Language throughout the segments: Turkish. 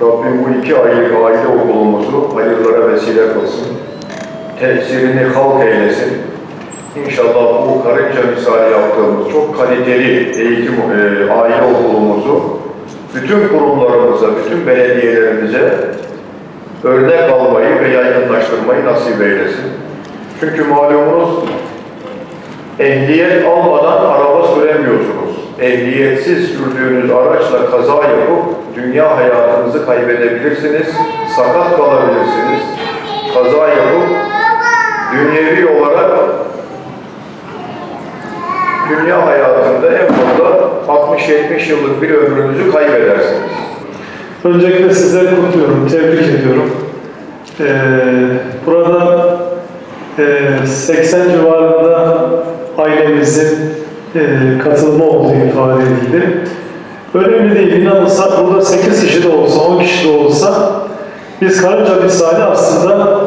Rabbim bu iki aile, aile okulumuzu hayırlara vesile kılsın. Tesirini halk eylesin. İnşallah bu karınca misali yaptığımız çok kaliteli eğitim e, aile okulumuzu bütün kurumlarımıza, bütün belediyelerimize örnek almayı ve yaygınlaştırmayı nasip eylesin. Çünkü malumunuz ehliyet almadan araba süremiyorsunuz. Ehliyetsiz sürdüğünüz araçla kaza yapıp dünya hayatınızı kaybedebilirsiniz, sakat kalabilirsiniz. Kaza yapıp dünyevi olarak dünya hayatında en fazla 60-70 yıllık bir ömrünüzü kaybedersiniz. Öncelikle sizleri kutluyorum, tebrik ediyorum. Ee, burada e, 80 civarında ailemizin e, katılımı olduğu ifade edildi. Önemli değil, inanırsa burada 8 kişi de olsa, 10 kişi de olsa biz karınca misali aslında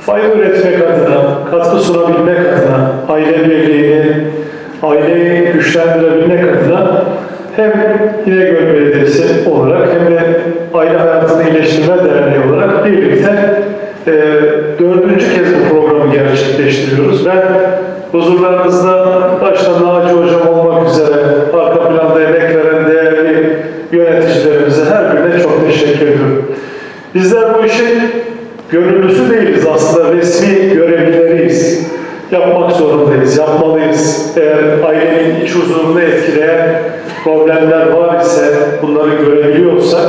fayda üretmek adına, katkı sunabilmek adına, aile birliğini, aileyi güçlendirebilmek adına hem İnegöl Belediyesi olarak hem de Aile Hayatını İyileştirme Derneği olarak birlikte e, dördüncü kez bu programı gerçekleştiriyoruz. Ben huzurlarınızda başta Naci Hocam olmak üzere arka planda emek veren değerli yöneticilerimize her birine çok teşekkür ediyorum. Bizler bu işin gönüllüsü değiliz aslında resmi görevlileriyiz. Yapmak zorundayız, yapmalıyız. Eğer ailenin iç huzurunu etkileyen problemler var ise, bunları görebiliyorsak,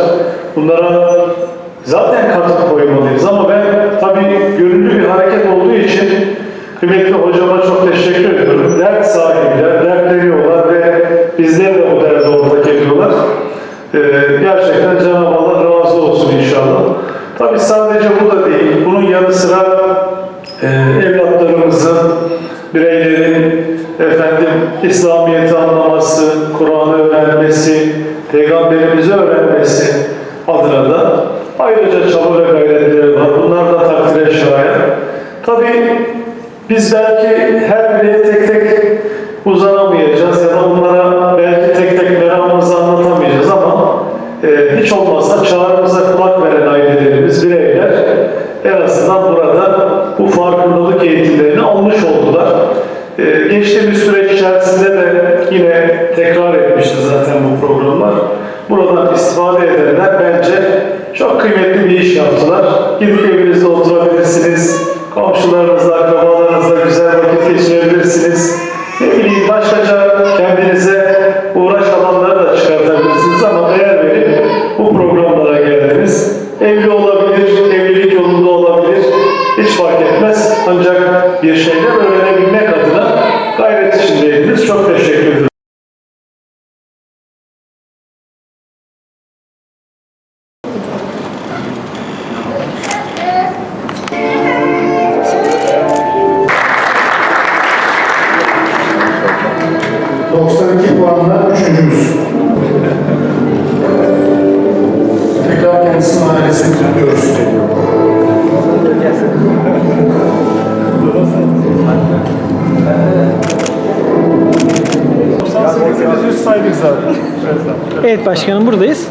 bunlara zaten katkı koymalıyız. Ama ben tabii gönüllü bir hareket olduğu için kıymetli hocama çok teşekkür ediyorum. Dert sahibiler, dertleniyorlar ve bizleri de bu derde ortak ediyorlar. Ee, gerçekten Cenab-ı Allah razı olsun inşallah. Tabii sadece bu da değil. Bunun yanı sıra e, evlatlarımızın, bireylerin efendim İslamiyet'i anlaması, Kur'an'ı öğrenmesi, Peygamberimizi öğrenmesi adına da ayrıca çaba ve gayretleri var. Bunlar da takdire şayan. Tabii biz belki her bireye tek tek uzanamayacağız ya da onlara belki tek tek meramımızı anlatamayacağız ama e, hiç olmazsa çağrımıza kulak veren ailelerimiz, bireyler en azından burada bu farkındalık eğitimlerini almış oldular. E, geçtiğimiz süreç içerisinde de yine tekrar etmişti zaten bu programlar. Buradan istifade edenler bence çok kıymetli bir iş yaptılar. Gidip evinizde oturabilirsiniz. Komşularınızla, akrabalarınızla güzel vakit geçirebilirsiniz. Ne bileyim başkaca kendinize uğraş alanları da çıkartabilirsiniz ama değer verip bu programlara geldiniz. Evli olabilir, 92 puanla üçüncümüz. Tekrar kendisinin ailesini kutluyoruz. saydık zaten. Evet başkanım buradayız.